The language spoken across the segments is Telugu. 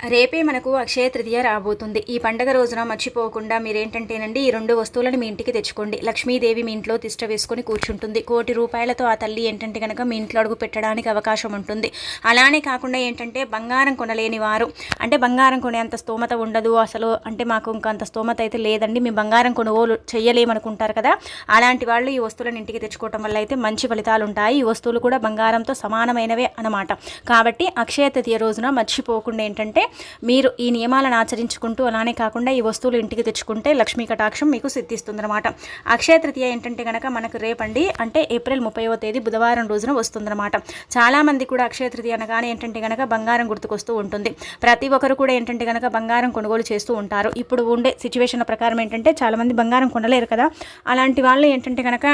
రేపే మనకు అక్షయ తృతీయ రాబోతుంది. ఈ పండగ రోజున మర్చిపోకుండా మీరేంటంటేనండి ఈ రెండు వస్తువులను మీ ఇంటికి తెచ్చుకోండి. లక్ష్మీదేవి మీ ఇంట్లో తిష్ట వేసుకొని కూర్చుంటుంది. కోటి రూపాయలతో ఆ తల్లి ఏంటంటే కనుక మీ ఇంట్లో అడుగు పెట్టడానికి అవకాశం ఉంటుంది. అలానే కాకుండా ఏంటంటే బంగారం కొనలేని వారు అంటే బంగారం కొనేంత స్తోమత ఉండదు అసలు అంటే మాకు ఇంకా అంత స్తోమత అయితే లేదండి. మేము బంగారం కొనుగోలు చేయలేమనుకుంటారు కదా అలాంటి వాళ్ళు ఈ వస్తువులను ఇంటికి తెచ్చుకోవటం వల్ల అయితే మంచి ఫలితాలు ఉంటాయి. ఈ వస్తువులు కూడా బంగారంతో సమానమైనవే అన్నమాట. కాబట్టి అక్షయ తృతీయ రోజున మర్చిపోకుండా ఏంటంటే మీరు ఈ నియమాలను ఆచరించుకుంటూ అలానే కాకుండా ఈ వస్తువులు ఇంటికి తెచ్చుకుంటే లక్ష్మీ కటాక్షం మీకు సిద్ధిస్తుందన్నమాట. అక్షయ తృతీయ ఏంటంటే కనుక మనకు రేపండి అంటే ఏప్రిల్ ముప్పైవ తేదీ బుధవారం రోజున వస్తుందన్నమాట. చాలామంది కూడా అక్షయ తృతీయ అనగానే ఏంటంటే కనుక బంగారం గుర్తుకొస్తూ ఉంటుంది. ప్రతి ఒక్కరు కూడా ఏంటంటే కనుక బంగారం కొనుగోలు చేస్తూ ఉంటారు. ఇప్పుడు ఉండే సిచ్యువేషన్ ప్రకారం ఏంటంటే చాలామంది బంగారం కొనలేరు కదా. అలాంటి వాళ్ళు ఏంటంటే కనుక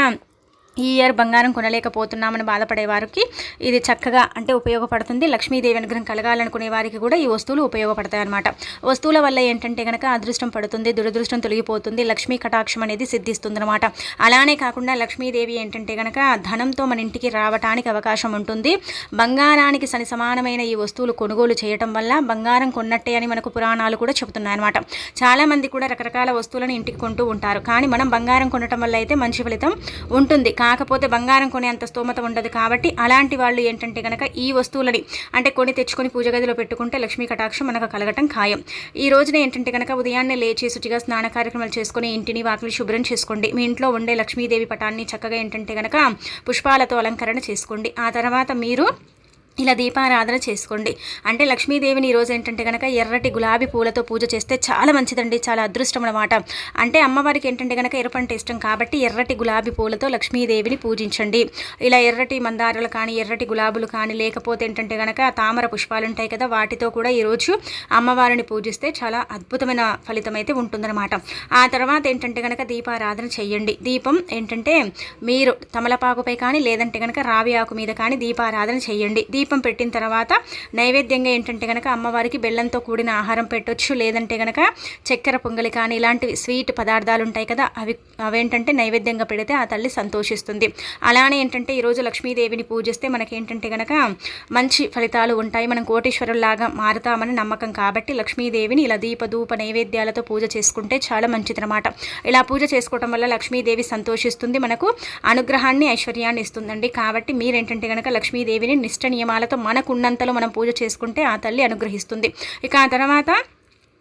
ఈ ఇయర్ బంగారం కొనలేకపోతున్నామని బాధపడే వారికి ఇది చక్కగా అంటే ఉపయోగపడుతుంది. లక్ష్మీదేవి అనుగ్రహం కలగాలనుకునే వారికి కూడా ఈ వస్తువులు ఉపయోగపడతాయి అనమాట వస్తువుల వల్ల ఏంటంటే కనుక అదృష్టం పడుతుంది దురదృష్టం తొలగిపోతుంది లక్ష్మీ కటాక్షం అనేది సిద్ధిస్తుంది అనమాట అలానే కాకుండా లక్ష్మీదేవి ఏంటంటే కనుక ధనంతో మన ఇంటికి రావటానికి అవకాశం ఉంటుంది. బంగారానికి సని సమానమైన ఈ వస్తువులు కొనుగోలు చేయటం వల్ల బంగారం కొన్నట్టే అని మనకు పురాణాలు కూడా చెబుతున్నాయి అనమాట చాలామంది కూడా రకరకాల వస్తువులను ఇంటికి కొంటూ ఉంటారు. కానీ మనం బంగారం కొనటం వల్ల అయితే మంచి ఫలితం ఉంటుంది. కాకపోతే బంగారం కొనేంత స్తోమత ఉండదు కాబట్టి అలాంటి వాళ్ళు ఏంటంటే కనుక ఈ వస్తువులని అంటే కొని తెచ్చుకొని పూజ గదిలో పెట్టుకుంటే లక్ష్మీ కటాక్షం మనకు కలగటం ఖాయం. ఈ రోజున ఏంటంటే కనుక ఉదయాన్నే లేచి శుచిగా స్నాన కార్యక్రమాలు చేసుకొని ఇంటిని వాకిలి శుభ్రం చేసుకోండి. మీ ఇంట్లో ఉండే లక్ష్మీదేవి పటాన్ని చక్కగా ఏంటంటే కనుక పుష్పాలతో అలంకరణ చేసుకోండి. ఆ తర్వాత మీరు ఇలా దీపారాధన చేసుకోండి. అంటే లక్ష్మీదేవిని ఈరోజు ఏంటంటే కనుక ఎర్రటి గులాబీ పూలతో పూజ చేస్తే చాలా మంచిదండి చాలా అదృష్టం అనమాట అంటే అమ్మవారికి ఏంటంటే కనుక ఎర్రపంటే ఇష్టం కాబట్టి ఎర్రటి గులాబీ పూలతో లక్ష్మీదేవిని పూజించండి. ఇలా ఎర్రటి మందారాలు కానీ ఎర్రటి గులాబులు కానీ లేకపోతే ఏంటంటే కనుక తామర పుష్పాలు ఉంటాయి కదా వాటితో కూడా ఈరోజు అమ్మవారిని పూజిస్తే చాలా అద్భుతమైన ఫలితం అయితే ఉంటుందన్నమాట. ఆ తర్వాత ఏంటంటే కనుక దీపారాధన చేయండి. దీపం ఏంటంటే మీరు తమలపాకుపై కానీ లేదంటే కనుక రావి ఆకు మీద కానీ దీపారాధన చేయండి. దీపం పెట్టిన తర్వాత నైవేద్యంగా ఏంటంటే కనుక అమ్మవారికి బెల్లంతో కూడిన ఆహారం పెట్టొచ్చు. లేదంటే కనుక చక్కెర పొంగలి కానీ ఇలాంటివి స్వీట్ పదార్థాలు ఉంటాయి కదా అవి అవేంటంటే నైవేద్యంగా పెడితే ఆ తల్లి సంతోషిస్తుంది. అలానే ఏంటంటే ఈరోజు లక్ష్మీదేవిని పూజిస్తే మనకి ఏంటంటే కనుక మంచి ఫలితాలు ఉంటాయి. మనం కోటేశ్వరులాగా మారుతామని నమ్మకం కాబట్టి లక్ష్మీదేవిని ఇలా దీపధూప నైవేద్యాలతో పూజ చేసుకుంటే చాలా మంచిదన్నమాట. ఇలా పూజ చేసుకోవటం వల్ల లక్ష్మీదేవి సంతోషిస్తుంది. మనకు అనుగ్రహాన్ని ఐశ్వర్యాన్ని ఇస్తుందండి. కాబట్టి మీరేంటంటే కనుక లక్ష్మీదేవిని నిష్ట నియమ నియమాలతో మనకున్నంతలో మనం పూజ చేసుకుంటే ఆ తల్లి అనుగ్రహిస్తుంది. ఇక ఆ తర్వాత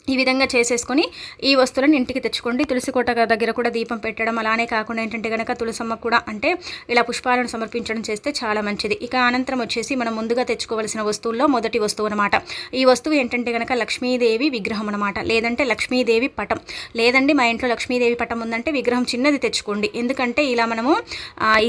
ఈ విధంగా చేసేసుకొని ఈ వస్తువులను ఇంటికి తెచ్చుకోండి. తులసి కోట దగ్గర కూడా దీపం పెట్టడం అలానే కాకుండా ఏంటంటే కనుక తులసమ్మ కూడా అంటే ఇలా పుష్పాలను సమర్పించడం చేస్తే చాలా మంచిది. ఇక అనంతరం వచ్చేసి మనం ముందుగా తెచ్చుకోవాల్సిన వస్తువుల్లో మొదటి వస్తువు అనమాట ఈ వస్తువు ఏంటంటే కనుక లక్ష్మీదేవి విగ్రహం అనమాట లేదంటే లక్ష్మీదేవి పటం. లేదండి మా ఇంట్లో లక్ష్మీదేవి పటం ఉందంటే విగ్రహం చిన్నది తెచ్చుకోండి. ఎందుకంటే ఇలా మనము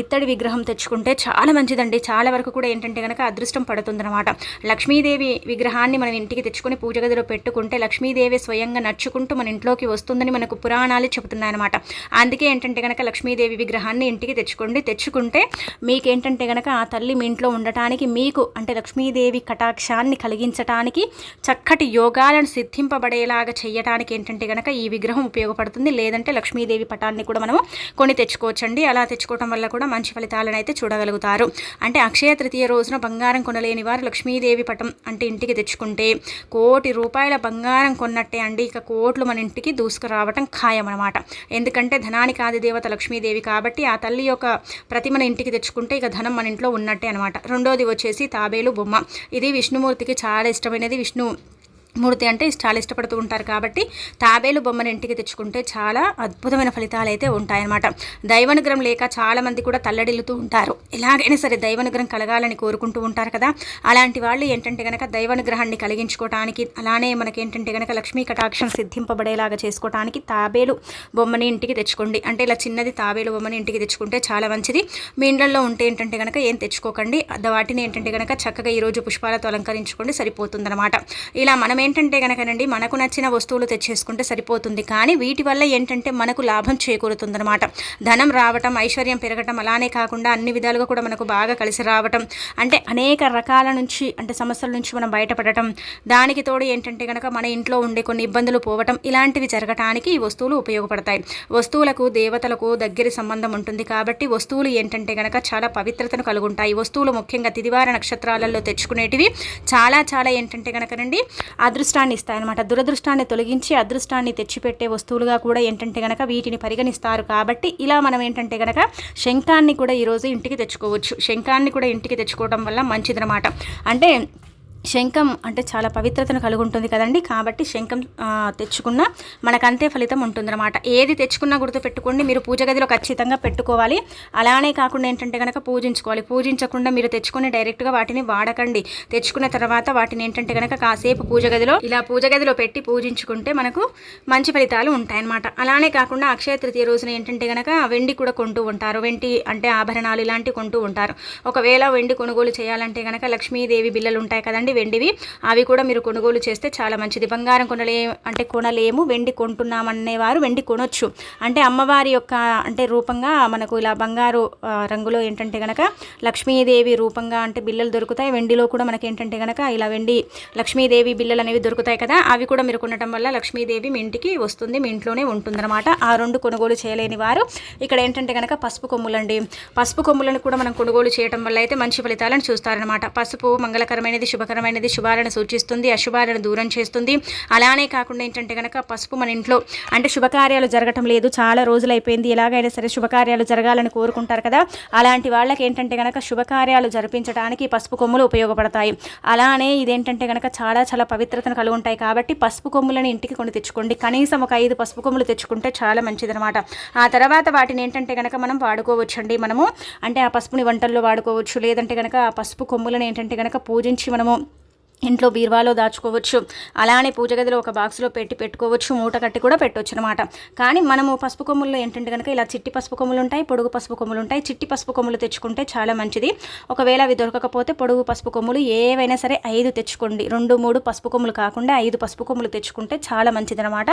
ఇత్తడి విగ్రహం తెచ్చుకుంటే చాలా మంచిదండి. చాలా వరకు కూడా ఏంటంటే కనుక అదృష్టం పడుతుందన్నమాట. లక్ష్మీదేవి విగ్రహాన్ని మనం ఇంటికి తెచ్చుకొని పూజ గదిలో పెట్టుకుంటే లక్ష్మీదేవి లక్ష్మీదేవి స్వయంగా నడుచుకుంటూ మన ఇంట్లోకి వస్తుందని మనకు పురాణాలు చెబుతున్నాయన్నమాట. అందుకే ఏంటంటే కనుక లక్ష్మీదేవి విగ్రహాన్ని ఇంటికి తెచ్చుకోండి. తెచ్చుకుంటే మీకేంటంటే కనుక ఆ తల్లి మీ ఇంట్లో ఉండటానికి మీకు అంటే లక్ష్మీదేవి కటాక్షాన్ని కలిగించటానికి చక్కటి యోగాలను సిద్ధింపబడేలాగా చేయటానికి ఏంటంటే కనుక ఈ విగ్రహం ఉపయోగపడుతుంది. లేదంటే లక్ష్మీదేవి పటాన్ని కూడా మనము కొని తెచ్చుకోవచ్చండి. అలా తెచ్చుకోవటం వల్ల కూడా మంచి ఫలితాలను అయితే చూడగలుగుతారు. అంటే అక్షయ తృతీయ రోజున బంగారం కొనలేని వారు లక్ష్మీదేవి పటం అంటే ఇంటికి తెచ్చుకుంటే కోటి రూపాయల బంగారం కొన ఉన్నట్టే అండి. ఇక కోట్లు మన ఇంటికి దూసుకురావటం ఖాయం అనమాట ఎందుకంటే ధనానికి ఆది దేవత లక్ష్మీదేవి కాబట్టి ఆ తల్లి యొక్క ప్రతిమను ఇంటికి తెచ్చుకుంటే ఇక ధనం మన ఇంట్లో ఉన్నట్టే అనమాట. రెండోది వచ్చేసి తాబేలు బొమ్మ. ఇది విష్ణుమూర్తికి చాలా ఇష్టమైనది. విష్ణు మూర్తి అంటే చాలా ఇష్టపడుతూ ఉంటారు కాబట్టి తాబేలు బొమ్మను ఇంటికి తెచ్చుకుంటే చాలా అద్భుతమైన ఫలితాలు అయితే ఉంటాయన్నమాట. దైవనుగ్రహం లేక చాలామంది కూడా తల్లడిల్లుతూ ఉంటారు. ఎలాగైనా సరే దైవనుగ్రహం కలగాలని కోరుకుంటూ ఉంటారు కదా. అలాంటి వాళ్ళు ఏంటంటే కనుక దైవనుగ్రహాన్ని కలిగించుకోవడానికి అలానే మనకి ఏంటంటే కనుక లక్ష్మీ కటాక్షం సిద్ధింపబడేలాగా చేసుకోవడానికి తాబేలు బొమ్మని ఇంటికి తెచ్చుకోండి. అంటే ఇలా చిన్నది తాబేలు బొమ్మని ఇంటికి తెచ్చుకుంటే చాలా మంచిది. మీ ఇండ్లలో ఉంటే ఏంటంటే కనుక ఏం తెచ్చుకోకండి. వాటిని ఏంటంటే కనుక చక్కగా ఈరోజు పుష్పాలతో అలంకరించుకోండి సరిపోతుందన్నమాట. ఇలా మనం ఏంటంటే కనుకనండి మనకు నచ్చిన వస్తువులు తెచ్చేసుకుంటే సరిపోతుంది. కానీ వీటి వల్ల ఏంటంటే మనకు లాభం చేకూరుతుందనమాట ధనం రావటం ఐశ్వర్యం పెరగటం అలానే కాకుండా అన్ని విధాలుగా కూడా మనకు బాగా కలిసి రావటం. అంటే అనేక రకాల నుంచి అంటే సమస్యల నుంచి మనం బయటపడటం. దానికి తోడు ఏంటంటే కనుక మన ఇంట్లో ఉండే కొన్ని ఇబ్బందులు పోవటం. ఇలాంటివి జరగటానికి ఈ వస్తువులు ఉపయోగపడతాయి. వస్తువులకు దేవతలకు దగ్గరి సంబంధం ఉంటుంది కాబట్టి వస్తువులు ఏంటంటే కనుక చాలా పవిత్రతను కలుగుంటాయి. వస్తువులు ముఖ్యంగా తిదివార నక్షత్రాలలో తెచ్చుకునేటివి చాలా చాలా ఏంటంటే కనుకనండి అదృష్టాన్ని ఇస్తాయన్నమాట. దురదృష్టాన్ని తొలగించి అదృష్టాన్ని తెచ్చిపెట్టే వస్తువులుగా కూడా ఏంటంటే గనక వీటిని పరిగణిస్తారు కాబట్టి ఇలా మనం ఏంటంటే గనక శంఖాన్ని కూడా ఈరోజు ఇంటికి తెచ్చుకోవచ్చు. శంఖాన్ని కూడా ఇంటికి తెచ్చుకోవడం వల్ల మంచిదనమాట అంటే శంఖం అంటే చాలా పవిత్రతను కలిగి ఉంటుంది కదండి. కాబట్టి శంఖం తెచ్చుకున్న మనకు అంతే ఫలితం ఉంటుందన్నమాట. ఏది తెచ్చుకున్నా గుర్తు పెట్టుకోండి మీరు పూజ గదిలో ఖచ్చితంగా పెట్టుకోవాలి. అలానే కాకుండా ఏంటంటే కనుక పూజించుకోవాలి. పూజించకుండా మీరు తెచ్చుకుని డైరెక్ట్గా వాటిని వాడకండి. తెచ్చుకున్న తర్వాత వాటిని ఏంటంటే కనుక కాసేపు పూజ గదిలో ఇలా పూజ గదిలో పెట్టి పూజించుకుంటే మనకు మంచి ఫలితాలు ఉంటాయన్నమాట. అలానే కాకుండా అక్షయ తృతీయ రోజున ఏంటంటే కనుక వెండి కూడా కొంటూ ఉంటారు. వెండి అంటే ఆభరణాలు ఇలాంటివి కొంటూ ఉంటారు. ఒకవేళ వెండి కొనుగోలు చేయాలంటే కనుక లక్ష్మీదేవి బిల్లలు ఉంటాయి కదండి. వెండివి. అవి కూడా మీరు కొనుగోలు చేస్తే చాలా మంచిది. బంగారం కొనలే అంటే కొనలేము వెండి కొంటున్నామనేవారు వెండి కొనొచ్చు. అంటే అమ్మవారి యొక్క అంటే రూపంగా మనకు ఇలా బంగారు రంగులో ఏంటంటే గనక లక్ష్మీదేవి రూపంగా అంటే బిల్లలు దొరుకుతాయి. వెండిలో కూడా మనకి ఏంటంటే కనుక ఇలా వెండి లక్ష్మీదేవి బిల్లలు అనేవి దొరుకుతాయి కదా అవి కూడా మీరు కొనటం వల్ల లక్ష్మీదేవి మీ ఇంటికి వస్తుంది మీ ఇంట్లోనే ఉంటుందన్నమాట. ఆ రెండు కొనుగోలు చేయలేని వారు. ఇక్కడ ఏంటంటే గనక పసుపు కొమ్ములండి. పసుపు కొమ్ములను కూడా మనం కొనుగోలు చేయడం వల్ల అయితే మంచి ఫలితాలను చూస్తారనమాట పసుపు మంగళకరమైనది శుభకరం శుభకరమైనది శుభాలను సూచిస్తుంది అశుభాలను దూరం చేస్తుంది. అలానే కాకుండా ఏంటంటే కనుక పసుపు మన ఇంట్లో అంటే శుభకార్యాలు జరగటం లేదు. చాలా రోజులు అయిపోయింది ఎలాగైనా సరే శుభకార్యాలు జరగాలని కోరుకుంటారు కదా. అలాంటి వాళ్ళకి ఏంటంటే కనుక శుభకార్యాలు జరిపించడానికి పసుపు కొమ్ములు ఉపయోగపడతాయి. అలానే ఇదేంటంటే కనుక చాలా చాలా పవిత్రతను కలిగి ఉంటాయి కాబట్టి పసుపు కొమ్ములను ఇంటికి కొని తెచ్చుకోండి. కనీసం ఒక ఐదు పసుపు కొమ్ములు తెచ్చుకుంటే చాలా మంచిదనమాట ఆ తర్వాత వాటిని ఏంటంటే కనుక మనం వాడుకోవచ్చండి మనము. అంటే ఆ పసుపుని వంటల్లో వాడుకోవచ్చు. లేదంటే గనక ఆ పసుపు కొమ్ములను ఏంటంటే గనక పూజించి మనము ఇంట్లో బీరువాలో దాచుకోవచ్చు. అలానే పూజ గదిలో ఒక బాక్స్లో పెట్టి పెట్టుకోవచ్చు. మూట కట్టి కూడా పెట్టవచ్చు అనమాట కానీ మనము పసుపు కొమ్ముల్లో ఏంటంటే కనుక ఇలా చిట్టి పసుపు కొమ్ములు ఉంటాయి పొడుగు పసుపు కొమ్ములు ఉంటాయి. చిట్టి పసుపు కొమ్ములు తెచ్చుకుంటే చాలా మంచిది. ఒకవేళ అవి దొరకకపోతే పొడుగు పసుపు కొమ్ములు ఏవైనా సరే ఐదు తెచ్చుకోండి. రెండు మూడు పసుపు కొమ్ములు కాకుండా ఐదు పసుపు కొమ్ములు తెచ్చుకుంటే చాలా మంచిదనమాట.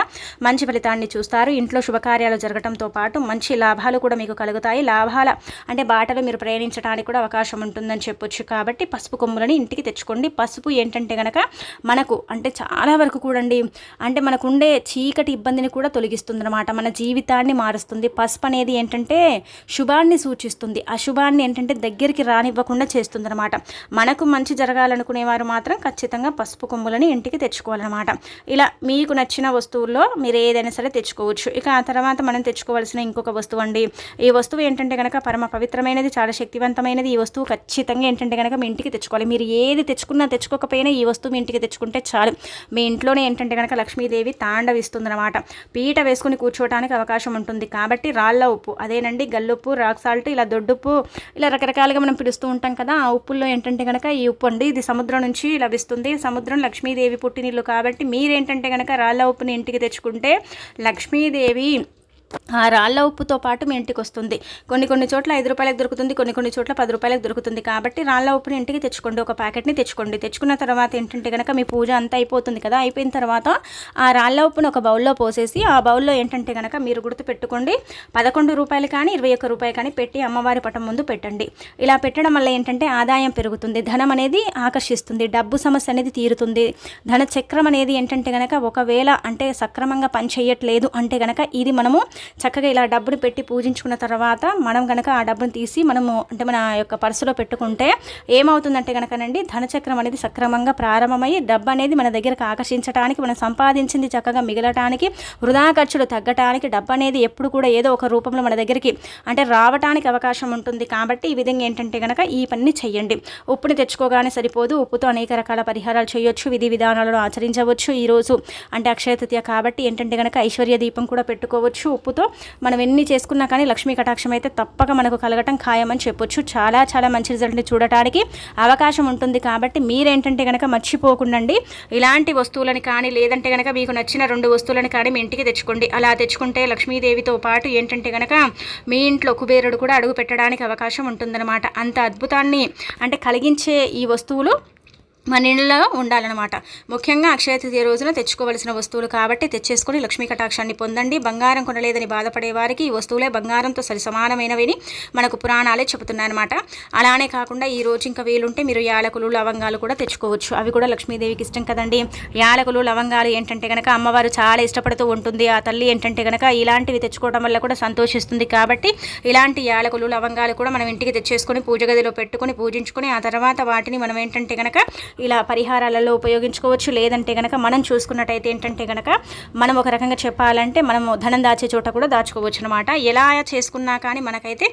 మంచి ఫలితాన్ని చూస్తారు. ఇంట్లో శుభకార్యాలు జరగడంతో పాటు మంచి లాభాలు కూడా మీకు కలుగుతాయి. లాభాల అంటే బాటలో మీరు ప్రయాణించడానికి కూడా అవకాశం ఉంటుందని చెప్పొచ్చు. కాబట్టి పసుపు కొమ్ములని ఇంటికి తెచ్చుకోండి. పసుపు ఏంటంటే గనక మనకు అంటే చాలా వరకు కూడండి అంటే మనకు ఉండే చీకటి ఇబ్బందిని కూడా తొలగిస్తుంది అనమాట మన జీవితాన్ని మారుస్తుంది. పసుపు అనేది ఏంటంటే శుభాన్ని సూచిస్తుంది. అశుభాన్ని ఏంటంటే దగ్గరికి రానివ్వకుండా చేస్తుంది అనమాట మనకు మంచి జరగాలనుకునేవారు మాత్రం ఖచ్చితంగా పసుపు కొమ్ములని ఇంటికి తెచ్చుకోవాలన్నమాట. ఇలా మీకు నచ్చిన వస్తువుల్లో మీరు ఏదైనా సరే తెచ్చుకోవచ్చు. ఇక ఆ తర్వాత మనం తెచ్చుకోవాల్సిన ఇంకొక వస్తువు అండి. ఈ వస్తువు ఏంటంటే కనుక పరమ పవిత్రమైనది చాలా శక్తివంతమైనది. ఈ వస్తువు ఖచ్చితంగా ఏంటంటే కనుక మీ ఇంటికి తెచ్చుకోవాలి. మీరు ఏది తెచ్చుకున్నా తెచ్చుకోకపోయినా ఈ వస్తువు మీ ఇంటికి తెచ్చుకుంటే చాలు. మీ ఇంట్లోనే ఏంటంటే కనుక లక్ష్మీదేవి తాండవిస్తుందన్నమాట. పీట వేసుకుని కూర్చోవడానికి అవకాశం ఉంటుంది. కాబట్టి రాళ్ళ ఉప్పు అదేనండి గల్లుప్పు రాక్ సాల్ట్ ఇలా దొడ్డుప్పు ఇలా రకరకాలుగా మనం పిలుస్తూ ఉంటాం కదా ఆ ఉప్పుల్లో ఏంటంటే కనుక ఈ ఉప్పు అండి. ఇది సముద్రం నుంచి లభిస్తుంది. సముద్రం లక్ష్మీదేవి పుట్టినీళ్ళు కాబట్టి మీరేంటంటే కనుక రాళ్ళ ఉప్పుని ఇంటికి తెచ్చుకుంటే లక్ష్మీదేవి ఆ రాళ్ళ ఉప్పుతో పాటు మీ ఇంటికి వస్తుంది. కొన్ని కొన్ని చోట్ల ఐదు రూపాయలకు దొరుకుతుంది కొన్ని కొన్ని చోట్ల పది రూపాయలకు దొరుకుతుంది. కాబట్టి రాళ్ళ ఉప్పుని ఇంటికి తెచ్చుకోండి ఒక ప్యాకెట్ని తెచ్చుకోండి. తెచ్చుకున్న తర్వాత ఏంటంటే కనుక మీ పూజ అంతా అయిపోతుంది కదా అయిపోయిన తర్వాత ఆ రాళ్ళ ఉప్పుని ఒక బౌల్లో పోసేసి ఆ బౌల్లో ఏంటంటే కనుక మీరు గుర్తు పెట్టుకోండి పదకొండు రూపాయలు కానీ ఇరవై ఒక్క రూపాయలు కానీ పెట్టి అమ్మవారి పటం ముందు పెట్టండి. ఇలా పెట్టడం వల్ల ఏంటంటే ఆదాయం పెరుగుతుంది ధనం అనేది ఆకర్షిస్తుంది డబ్బు సమస్య అనేది తీరుతుంది. ధన చక్రం అనేది ఏంటంటే కనుక ఒకవేళ అంటే సక్రమంగా పని చేయట్లేదు అంటే గనక ఇది మనము చక్కగా ఇలా డబ్బును పెట్టి పూజించుకున్న తర్వాత మనం కనుక ఆ డబ్బును తీసి మనము అంటే మన యొక్క పర్సులో పెట్టుకుంటే ఏమవుతుందంటే గనకనండి ధనచక్రం అనేది సక్రమంగా ప్రారంభమై డబ్బు అనేది మన దగ్గరకు ఆకర్షించడానికి మనం సంపాదించింది చక్కగా మిగలటానికి వృధా ఖర్చులు తగ్గటానికి డబ్బు అనేది ఎప్పుడు కూడా ఏదో ఒక రూపంలో మన దగ్గరికి అంటే రావటానికి అవకాశం ఉంటుంది. కాబట్టి ఈ విధంగా ఏంటంటే కనుక ఈ పని చెయ్యండి. ఉప్పుని తెచ్చుకోగానే సరిపోదు. ఉప్పుతో అనేక రకాల పరిహారాలు చేయొచ్చు విధి విధానాలను ఆచరించవచ్చు. ఈరోజు అంటే అక్షయ తృతీయ కాబట్టి ఏంటంటే గనక ఐశ్వర్య దీపం కూడా పెట్టుకోవచ్చు. పప్పుతో మనం ఎన్ని చేసుకున్నా కానీ లక్ష్మీ కటాక్షం అయితే తప్పక మనకు కలగటం ఖాయమని చెప్పొచ్చు. చాలా చాలా మంచి రిజల్ట్ని చూడటానికి అవకాశం ఉంటుంది కాబట్టి మీరేంటంటే కనుక మర్చిపోకుండండి. ఇలాంటి వస్తువులని కానీ లేదంటే కనుక మీకు నచ్చిన రెండు వస్తువులను కానీ మీ ఇంటికి తెచ్చుకోండి. అలా తెచ్చుకుంటే లక్ష్మీదేవితో పాటు ఏంటంటే కనుక మీ ఇంట్లో కుబేరుడు కూడా అడుగు పెట్టడానికి అవకాశం ఉంటుందన్నమాట. అంత అద్భుతాన్ని అంటే కలిగించే ఈ వస్తువులు మన ఇంట్లో ఉండాలన్నమాట. ముఖ్యంగా అక్షయ తృతీయ రోజున తెచ్చుకోవలసిన వస్తువులు కాబట్టి తెచ్చేసుకొని లక్ష్మీ కటాక్షాన్ని పొందండి. బంగారం కొనలేదని బాధపడే వారికి ఈ వస్తువులే బంగారంతో సరి సమానమైనవిని మనకు పురాణాలే చెబుతున్నాయన్నమాట. అలానే కాకుండా ఈ రోజు ఇంకా వీలుంటే మీరు యాలకులు లవంగాలు కూడా తెచ్చుకోవచ్చు. అవి కూడా లక్ష్మీదేవికి ఇష్టం కదండి. యాలకులు లవంగాలు ఏంటంటే కనుక అమ్మవారు చాలా ఇష్టపడుతూ ఉంటుంది. ఆ తల్లి ఏంటంటే కనుక ఇలాంటివి తెచ్చుకోవడం వల్ల కూడా సంతోషిస్తుంది కాబట్టి ఇలాంటి యాలకులు లవంగాలు కూడా మనం ఇంటికి తెచ్చేసుకొని పూజ గదిలో పెట్టుకొని పూజించుకొని ఆ తర్వాత వాటిని మనం ఏంటంటే కనుక ఇలా పరిహారాలలో ఉపయోగించుకోవచ్చు. లేదంటే కనుక మనం చూసుకున్నట్టయితే ఏంటంటే కనుక మనం ఒక రకంగా చెప్పాలంటే మనము ధనం దాచే చోట కూడా దాచుకోవచ్చు అనమాట ఎలా చేసుకున్నా కానీ మనకైతే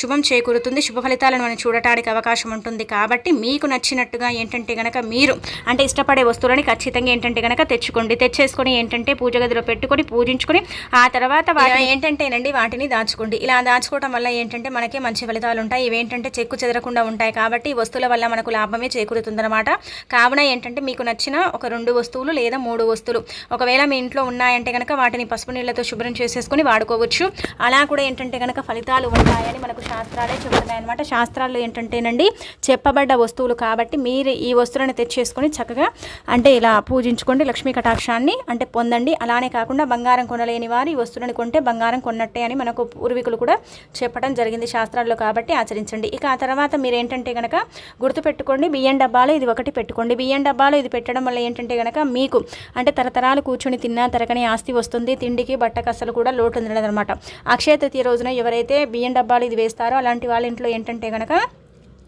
శుభం చేకూరుతుంది. శుభ ఫలితాలను మనం చూడటానికి అవకాశం ఉంటుంది. కాబట్టి మీకు నచ్చినట్టుగా ఏంటంటే కనుక మీరు అంటే ఇష్టపడే వస్తువులని ఖచ్చితంగా ఏంటంటే కనుక తెచ్చుకోండి. తెచ్చేసుకొని ఏంటంటే పూజ గదిలో పెట్టుకొని పూజించుకొని ఆ తర్వాత ఏంటంటేనండి వాటిని దాచుకోండి. ఇలా దాచుకోవడం వల్ల ఏంటంటే మనకి మంచి ఫలితాలు ఉంటాయి. ఇవేంటంటే చెక్కు చెదరకుండా ఉంటాయి. కాబట్టి వస్తువుల వల్ల మనకు లాభమే చేకూరుతుందన్నమాట. కావున ఏంటంటే మీకు నచ్చిన ఒక రెండు వస్తువులు లేదా మూడు వస్తువులు ఒకవేళ మీ ఇంట్లో ఉన్నాయంటే కనుక వాటిని పసుపు నీళ్ళతో శుభ్రం చేసేసుకొని వాడుకోవచ్చు. అలా కూడా ఏంటంటే కనుక ఫలితాలు ఉంటాయని మనకు శాస్త్రాలే చెబుతున్నాయి అనమాట. శాస్త్రాలు ఏంటంటేనండి చెప్పబడ్డ వస్తువులు కాబట్టి మీరు ఈ వస్తువులను తెచ్చేసుకొని చక్కగా అంటే ఇలా పూజించుకోండి లక్ష్మీ కటాక్షాన్ని అంటే పొందండి. అలానే కాకుండా బంగారం కొనలేని వారు ఈ వస్తువులను కొంటే బంగారం కొన్నట్టే అని మనకు పూర్వీకులు కూడా చెప్పడం జరిగింది శాస్త్రాల్లో కాబట్టి ఆచరించండి. ఇక ఆ తర్వాత మీరు ఏంటంటే కనుక గుర్తుపెట్టుకోండి బియ్యం డబ్బాలో ఇది ఒకటి పెట్టుకోండి. బియ్యం డబ్బాలో ఇది పెట్టడం వల్ల ఏంటంటే కనుక మీకు అంటే తరతరాలు కూర్చొని తిన్నా తరగని ఆస్తి వస్తుంది. తిండికి బట్టకు అసలు కూడా లోటు అనమాట అక్షయ తృతీయ రోజున ఎవరైతే బియ్యం డబ్బాలు ఇది వేస్తారో అలాంటి వాళ్ళ ఇంట్లో ఏంటంటే కనుక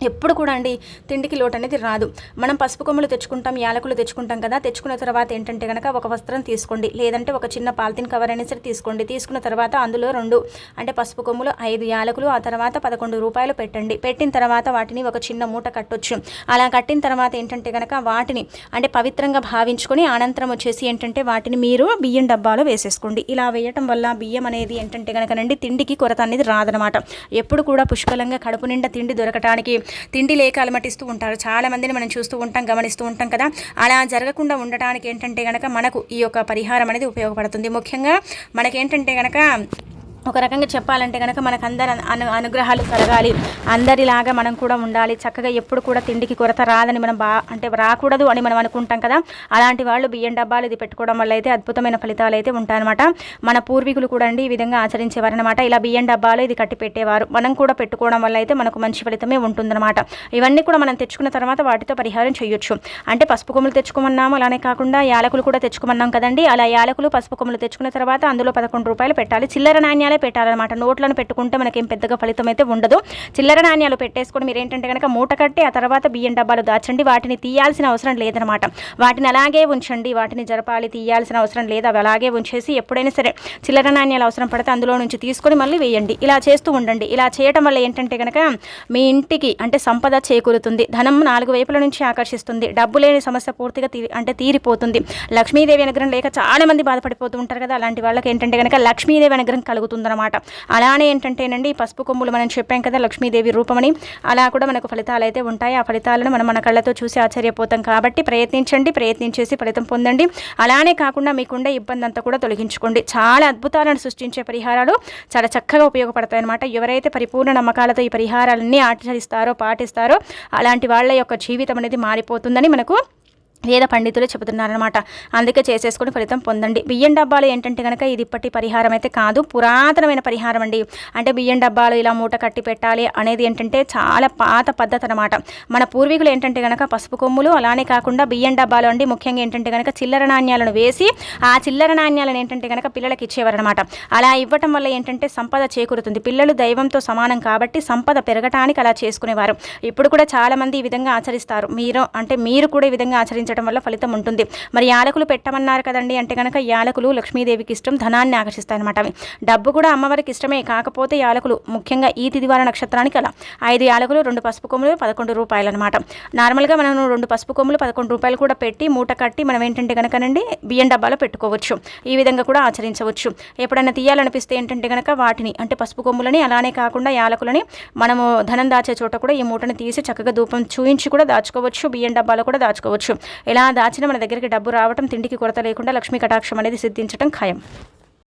ఎప్పుడు కూడా అండి తిండికి లోటు అనేది రాదు. మనం పసుపు కొమ్మలు తెచ్చుకుంటాం యాలకులు తెచ్చుకుంటాం కదా తెచ్చుకున్న తర్వాత ఏంటంటే కనుక ఒక వస్త్రం తీసుకోండి. లేదంటే ఒక చిన్న పాలిథిన్ కవర్ అయినా సరే తీసుకోండి. తీసుకున్న తర్వాత అందులో రెండు అంటే పసుపు కొమ్ములు ఐదు యాలకులు ఆ తర్వాత పదకొండు రూపాయలు పెట్టండి. పెట్టిన తర్వాత వాటిని ఒక చిన్న మూట కట్టొచ్చు. అలా కట్టిన తర్వాత ఏంటంటే కనుక వాటిని అంటే పవిత్రంగా భావించుకొని అనంతరం వచ్చేసి ఏంటంటే వాటిని మీరు బియ్యం డబ్బాలో వేసేసుకోండి. ఇలా వేయటం వల్ల బియ్యం అనేది ఏంటంటే కనుక తిండికి కొరత అనేది రాదనమాట. ఎప్పుడు కూడా పుష్కలంగా కడుపు నిండా తిండి దొరకటానికి తిండి లేక అలమటిస్తూ ఉంటారు. చాలా మందిని మనం చూస్తూ ఉంటాం గమనిస్తూ ఉంటాం కదా. అలా జరగకుండా ఉండటానికి ఏంటంటే కనుక మనకు ఈ యొక్క పరిహారం అనేది ఉపయోగపడుతుంది. ముఖ్యంగా మనకేంటంటే కనుక ఒక రకంగా చెప్పాలంటే కనుక మనకు అందరు అను అనుగ్రహాలు కలగాలి. అందరిలాగా మనం కూడా ఉండాలి. చక్కగా ఎప్పుడు కూడా తిండికి కొరత రాదని మనం బా అంటే రాకూడదు అని మనం అనుకుంటాం కదా. అలాంటి వాళ్ళు బియ్యం డబ్బాలు ఇది పెట్టుకోవడం వల్ల అయితే అద్భుతమైన ఫలితాలు అయితే ఉంటాయన్నమాట. మన పూర్వీకులు కూడా అండి ఈ విధంగా ఆచరించేవారనమాట ఇలా బియ్యం డబ్బాలు ఇది కట్టి పెట్టేవారు. మనం కూడా పెట్టుకోవడం వల్ల అయితే మనకు మంచి ఫలితమే ఉంటుందన్నమాట. ఇవన్నీ కూడా మనం తెచ్చుకున్న తర్వాత వాటితో పరిహారం చేయొచ్చు. అంటే పసుపు కొమ్ములు తెచ్చుకోమన్నాము అలానే కాకుండా యాలకులు కూడా తెచ్చుకోమన్నాం కదండి. అలా యాలకులు పసుపు కొమ్ములు తెచ్చుకున్న తర్వాత అందులో పదకొండు రూపాయలు పెట్టాలి. చిల్లర నాణ్యం పెట్టాలన్నమాట నోట్లను పెట్టుకుంటే మనకేం పెద్దగా ఫలితం అయితే ఉండదు. చిల్లర నాణ్యాలు పెట్టేసుకొని మీరు ఏంటంటే కనుక మూట కట్టి ఆ తర్వాత బియ్యం డబ్బాలు దాచండి. వాటిని తీయాల్సిన అవసరం లేదనమాట వాటిని అలాగే ఉంచండి. వాటిని జరపాలి తీయాల్సిన అవసరం లేదు. అవి అలాగే ఉంచేసి ఎప్పుడైనా సరే చిల్లర నాణ్యాలు అవసరం పడితే అందులో నుంచి తీసుకొని మళ్ళీ వేయండి. ఇలా చేస్తూ ఉండండి. ఇలా చేయటం వల్ల ఏంటంటే కనుక మీ ఇంటికి అంటే సంపద చేకూరుతుంది. ధనం నాలుగు వైపుల నుంచి ఆకర్షిస్తుంది. డబ్బు లేని సమస్య పూర్తిగా తీ అంటే తీరిపోతుంది. లక్ష్మీదేవి అనుగ్రహం లేక చాలా మంది బాధపడిపోతూ ఉంటారు కదా. అలాంటి వాళ్ళకి ఏంటంటే కనుక లక్ష్మీదేవి అనుగ్రహం కలుగుతుంది. అనమాట అలానే ఏంటంటేనండి పసుపు కొమ్ములు మనం చెప్పాం కదా లక్ష్మీదేవి రూపమని. అలా కూడా మనకు ఫలితాలు అయితే ఉంటాయి. ఆ ఫలితాలను మనం మన కళ్ళతో చూసి ఆశ్చర్యపోతాం కాబట్టి ప్రయత్నించండి ప్రయత్నించేసి ఫలితం పొందండి. అలానే కాకుండా మీకుండే ఇబ్బంది అంతా కూడా తొలగించుకోండి. చాలా అద్భుతాలను సృష్టించే పరిహారాలు చాలా చక్కగా ఉపయోగపడతాయి అనమాట ఎవరైతే పరిపూర్ణ నమ్మకాలతో ఈ పరిహారాలన్నీ ఆచరిస్తారో పాటిస్తారో అలాంటి వాళ్ళ యొక్క జీవితం అనేది మారిపోతుందని మనకు వేద పండితులు చెబుతున్నారనమాట అందుకే చేసేసుకుని ఫలితం పొందండి. బియ్యం డబ్బాలు ఏంటంటే కనుక ఇది ఇప్పటి పరిహారం అయితే కాదు పురాతనమైన పరిహారం అండి. అంటే బియ్యం డబ్బాలు ఇలా మూట కట్టి పెట్టాలి అనేది ఏంటంటే చాలా పాత పద్ధతి అనమాట మన పూర్వీకులు ఏంటంటే కనుక పసుపు కొమ్ములు అలానే కాకుండా బియ్యం డబ్బాలు అండి. ముఖ్యంగా ఏంటంటే కనుక చిల్లర నాణ్యాలను వేసి ఆ చిల్లర నాణ్యాలను ఏంటంటే కనుక పిల్లలకి ఇచ్చేవారనమాట అలా ఇవ్వటం వల్ల ఏంటంటే సంపద చేకూరుతుంది. పిల్లలు దైవంతో సమానం కాబట్టి సంపద పెరగటానికి అలా చేసుకునేవారు. ఇప్పుడు కూడా చాలామంది ఈ విధంగా ఆచరిస్తారు. మీరు అంటే మీరు కూడా ఈ విధంగా ఆచరించారు ఆచరించడం వల్ల ఫలితం ఉంటుంది. మరి యాలకులు పెట్టమన్నారు కదండి అంటే కనుక యాలకులు లక్ష్మీదేవికి ఇష్టం ధనాన్ని ఆకర్షిస్తాయన్నమాట డబ్బు కూడా అమ్మవారికి ఇష్టమే కాకపోతే యాలకులు ముఖ్యంగా ఈ తిదివార నక్షత్రానికి అలా. ఐదు యాలకులు రెండు పసుపు కొమ్ములు పదకొండు రూపాయలు అనమాట నార్మల్గా మనం రెండు పసుపు కొమ్ములు పదకొండు రూపాయలు కూడా పెట్టి మూట కట్టి మనం ఏంటంటే కనుకనండి బియ్యం డబ్బాలో పెట్టుకోవచ్చు. ఈ విధంగా కూడా ఆచరించవచ్చు. ఎప్పుడైనా తీయాలనిపిస్తే ఏంటంటే కనుక వాటిని అంటే పసుపు కొమ్ములని అలానే కాకుండా యాలకులని మనము ధనం దాచే చోట కూడా ఈ మూటని తీసి చక్కగా ధూపం చూయించి కూడా దాచుకోవచ్చు బియ్యం డబ్బాలో కూడా దాచుకోవచ్చు. ఇలా దాచిన మన దగ్గరికి డబ్బు రావటం తిండికి కొరత లేకుండా లక్ష్మీ కటాక్షం అనేది సిద్ధించడం ఖాయం.